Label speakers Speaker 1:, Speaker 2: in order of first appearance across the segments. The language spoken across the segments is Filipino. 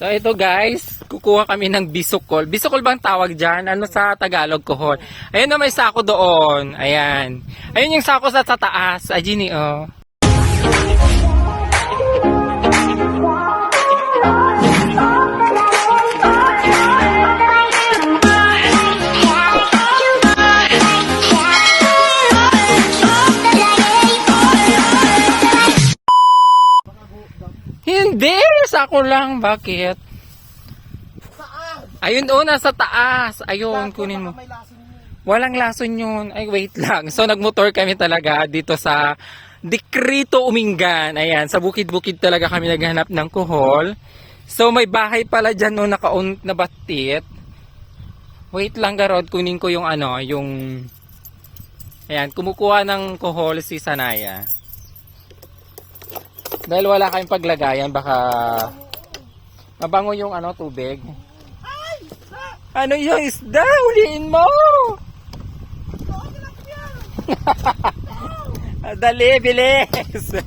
Speaker 1: So ito guys, kukuha kami ng bisukol. Bisukol bang tawag dyan? Ano sa Tagalog kohol? Ayun na may sako doon. Ayan. Ayun yung sako sa, sa taas. Ay, Gini, oh. Hindi! Sako lang. Bakit? Ayun, oh, nasa taas. Ayun, kunin mo. Walang lason yun. Ay, wait lang. So, nagmotor kami talaga dito sa Dikrito Umingan. Ayan, sa bukid-bukid talaga kami naghanap ng kuhol. So, may bahay pala dyan no, nakaun na batit. Wait lang, Garod. Kunin ko yung ano, yung... Ayan, kumukuha ng kuhol si Sanaya. Dahil wala kayong paglagayan, baka... Mabango yung ano, tubig. Ano yung isda? Uliin mo! Dali, bilis!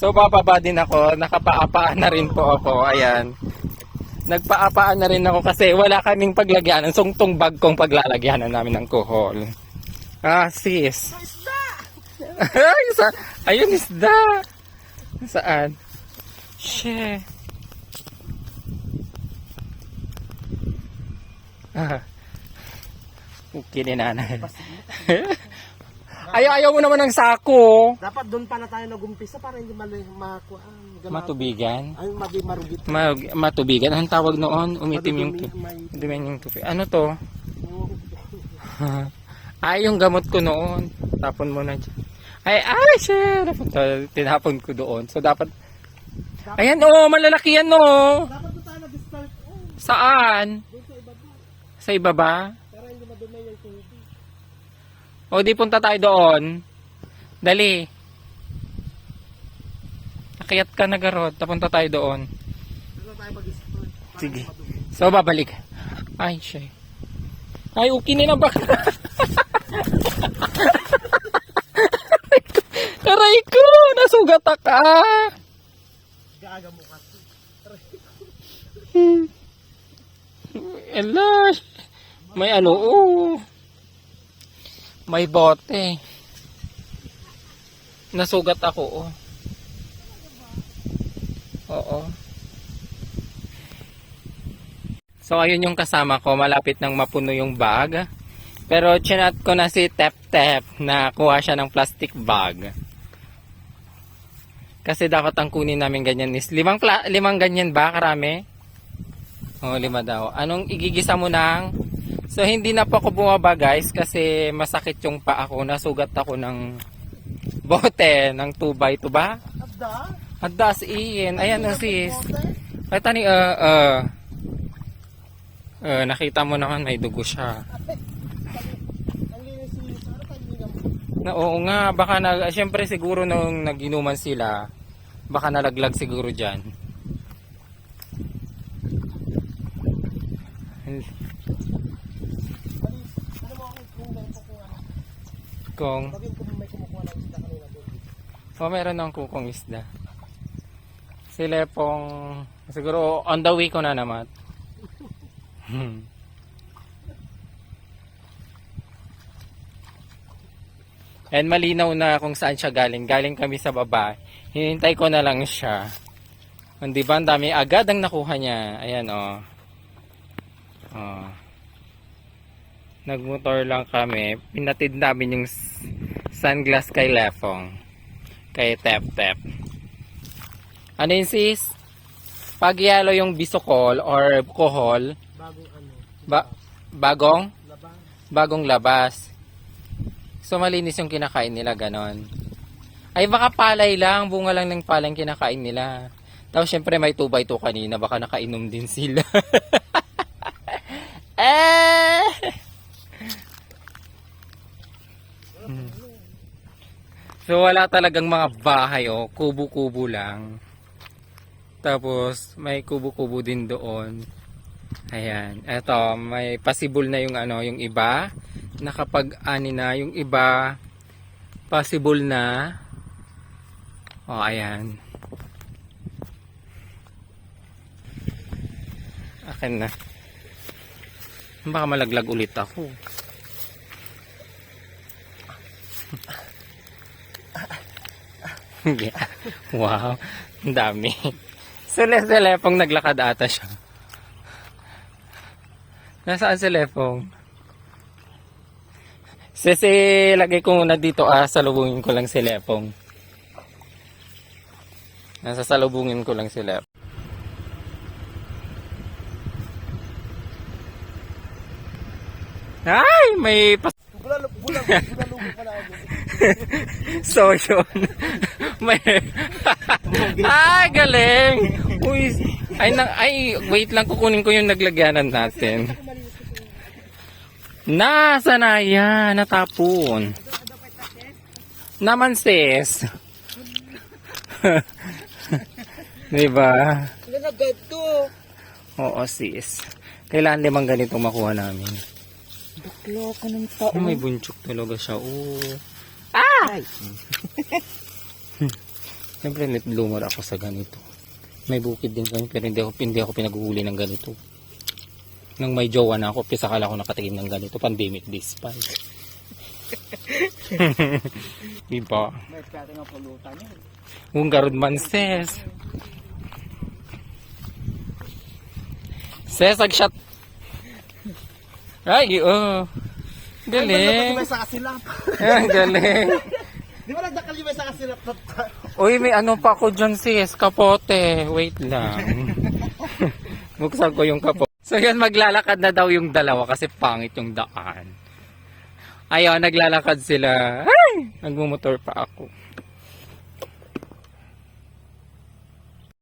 Speaker 1: so, bababa din ako. Nakapaapaan na rin po ako. Ayan. Nagpaapaan na rin ako kasi wala kaming paglagyanan. Sungtong bag kong paglalagyanan namin ng kuhol. Ah, sis. Sa, ayun, isda. Saan? Shit. Ah. Okay ni nanay. ayaw, ayaw mo naman ng sako.
Speaker 2: Dapat doon pa na tayo nag-umpisa para hindi mali makuha.
Speaker 1: Matubigan.
Speaker 2: Ay, madi marugit.
Speaker 1: Mag, matubigan. Anong tawag noon? Umitim yung tu-
Speaker 2: May,
Speaker 1: Dumi yung tupi. Ano to? Ay, yung gamot ko noon. Tapon mo na dyan. Ay, ay, shit. Napunta, tinapon ko doon. So, dapat... Ayan, oh, malalaki yan, oh.
Speaker 2: dapat doon tayo nag-start. Oh,
Speaker 1: Saan?
Speaker 2: sa iba doon.
Speaker 1: Sa ibaba?
Speaker 2: Para hindi madumi yung tubig.
Speaker 1: O, di punta tayo doon. Dali. Nakiyat ka na, Garot. Tapunta tayo doon.
Speaker 2: Doon tayo mag-start.
Speaker 1: Sige. So, babalik. Ay, siya. Ay, okay na na ba? Ko! Nasugat ka!
Speaker 2: Gaaga mo kasi.
Speaker 1: Ela, may ano, oh. May bote. Nasugat ako, oh. Oo. So, ayun yung kasama ko. Malapit nang mapuno yung bag. Pero, chinat ko na si Tep Tep na kuha siya ng plastic bag. Kasi dapat ang kunin namin ganyan is limang, limang ganyan ba? Karami? Oo, lima daw. Anong igigisa mo ng... So, hindi na po ako bumaba guys kasi masakit yung paa ko. Nasugat ako ng bote ng 2x2 ba?
Speaker 2: Abda?
Speaker 1: At das iin. Ayan o sis. Ay tani, uh, uh, uh, nakita mo naman may dugo siya.
Speaker 2: Ang?
Speaker 1: Na, oo nga, baka na, syempre siguro nung naginuman sila, baka nalaglag siguro dyan.
Speaker 2: Kung doon.
Speaker 1: oh, meron ng kukong isda. Sila pong, siguro on the way ko na naman. And malinaw na kung saan siya galing. Galing kami sa baba. Hinintay ko na lang siya. Hindi ba? Ang dami agad ang nakuha niya. Ayan. Oh. Oh. Nagmotor lang kami. Pinatid namin yung sunglass kay Lefong. Kay Tep Tep. Ano yun sis? Pag yellow yung bisokol or kohol,
Speaker 2: Bagong ano.
Speaker 1: ba bagong?
Speaker 2: Labang.
Speaker 1: bagong labas. So malinis yung kinakain nila ganon. Ay baka palay lang, bunga lang ng palay kinakain nila. Tapos syempre may 2 by 2 kanina, baka nakainom din sila. eh! Hmm. So wala talagang mga bahay oh, kubo-kubo lang. Tapos may kubo-kubo din doon. Ayan, eto, may possible na yung ano, yung iba. Nakapag-ani na yung iba. Possible na. Oh, ayan. Akin na. Baka malaglag ulit ako. Hindi. wow. Dami. Si Lepong naglakad ata siya. Nasaan si Lepong? Sisi, lagay ko muna dito ah, salubungin ko lang si Lepong. Nasa salubungin ko lang si Lep. Ay, may pas. So, yun. May... Ay, galing! Uy, ay, na, ay, wait lang, kukunin ko yung naglagyanan natin. Nasa na yan? Natapon. Naman sis. diba?
Speaker 2: Nagagad to.
Speaker 1: Oo sis. Kailangan limang ganito makuha namin.
Speaker 2: Bakla ka ng tao.
Speaker 1: Oh, may bunchok talaga siya. Oh. Ah!
Speaker 2: Ay.
Speaker 1: Siyempre, bloomer ako sa ganito. May bukid din kami, pero hindi ako, hindi ako pinaguhuli ng ganito. Nang may jowa na ako, pisa kala ko nakatingin ng ganito. Pandemic this pa. diba?
Speaker 2: May pwede nga pulutan yun.
Speaker 1: Kung garod man, ses. Ses, ag-shot. Ay, oh. Galing.
Speaker 2: May sa kasilap.
Speaker 1: Ang galing.
Speaker 2: Di ba nagdakal yung may sa kasilap?
Speaker 1: Uy, may ano pa ako dyan sis, kapote. Wait lang. Buksan ko yung kapote. So yun, maglalakad na daw yung dalawa kasi pangit yung daan. Ayun, naglalakad sila. Ay! Nagmumotor pa ako.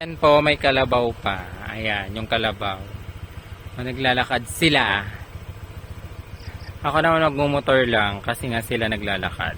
Speaker 1: Ayan po, may kalabaw pa. Ayan, yung kalabaw. Naglalakad sila. Ako naman nagmumotor lang kasi nga sila naglalakad.